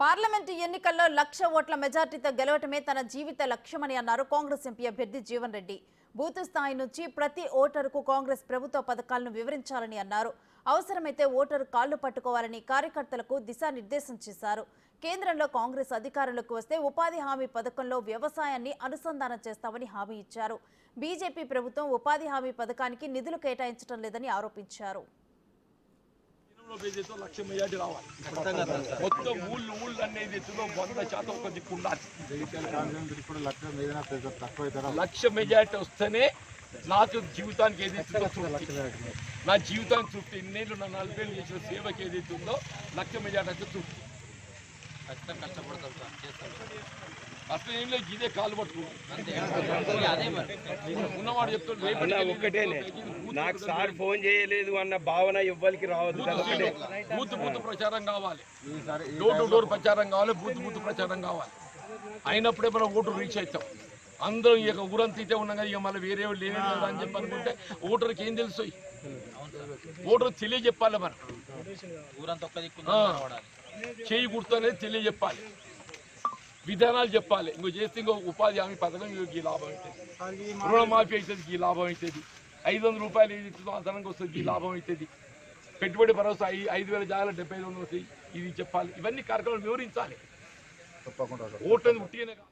Parliament ఎన్నికల్లో లక్ష ఓట్ల మెజార్టీతో గెలవటమే తన జీవిత లక్ష్యమని అన్నారు కాంగ్రెస్ ఎంపీ అభ్యర్థి జీవన్ రెడ్డి. బూత్ స్థాయి నుంచి ప్రతి ఓటరుకు కాంగ్రెస్ ప్రభుత్వ పథకాలను వివరించాలని అన్నారు. అవసరమైతే ఓటరు కాళ్ళు పట్టుకోవాలని కార్యకర్తలకు దిశానిర్దేశం చేశారు. కేంద్రంలో కాంగ్రెస్ అధికారంలోకి వస్తే ఉపాధి హామీ పథకంలో వ్యవసాయాన్ని అనుసంధానం చేస్తామని హామీ ఇచ్చారు. బీజేపీ ప్రభుత్వం ఉపాధి హామీ పథకానికి నిధులు కేటాయించడం లేదని ఆరోపించారు. ఏదైతే లక్ష మెజార్టీ రావాలి. మొత్తం ఊళ్ళు ఊళ్ళు అనేది ఎత్తులో వంద శాతం ఒక దిక్కు ఉండాలి. లక్ష మెజార్టీ వస్తేనే నాకు జీవితానికి ఏదైతే తృప్తి. నా జీవితానికి తృప్తి. ఇన్నేళ్ళు నా నలభై ఏళ్ళు చేసిన సేవకి ఏదైతే ఉందో లక్ష మెజార్టీ అయితే తృప్తి. అసలు ఏం లేదు ఇదే కాలు పట్టుకున్నాను ఉన్నవాడు చెప్తాడు ఒక్కటేనే నాకు సార్ ఫోన్ చేయలేదు అన్న భావన ఎవ్వరికి రావద్దు బూత్ బూత్ ప్రచారం కావాలి. డోర్ టు డోర్ ప్రచారం కావాలి బూత్ బూత్ ప్రచారం కావాలి. అయినప్పుడే మనం ఓటు రీచ్ అవుతాం. అందరం ఇక ఊరంతా ఇదే ఉన్నాం కదా ఇక మళ్ళీ వేరే వాళ్ళు లేనే అని చెప్పి అనుకుంటే ఓటర్కి ఏం తెలుసు? ఓటర్ తెలియజెప్పాలి మనం. ఆ, చేయి గుర్తు అనేది తెలియజెప్పాలి. విధానాలు చెప్పాలి. ఇంకో చేస్తే ఇంకో ఉపాధి హామీ పథకం ఈ లాభం అవుతుంది. రుణమాఫీ అవుతుంది ఈ లాభం అవుతుంది. ఐదు వందల రూపాయలు ఏది ఇస్తుందో అదనంగా వస్తుంది ఈ లాభం అవుతుంది. పెట్టుబడి భరోసా ఐదు వేల జాగాలు డెబ్బై ఐదు వందలు వస్తాయి. ఇది చెప్పాలి. ఇవన్నీ కార్యక్రమాలు వివరించాలి. తప్పకుండా ఓటు అనేది ఉట్టిగానే కాదు.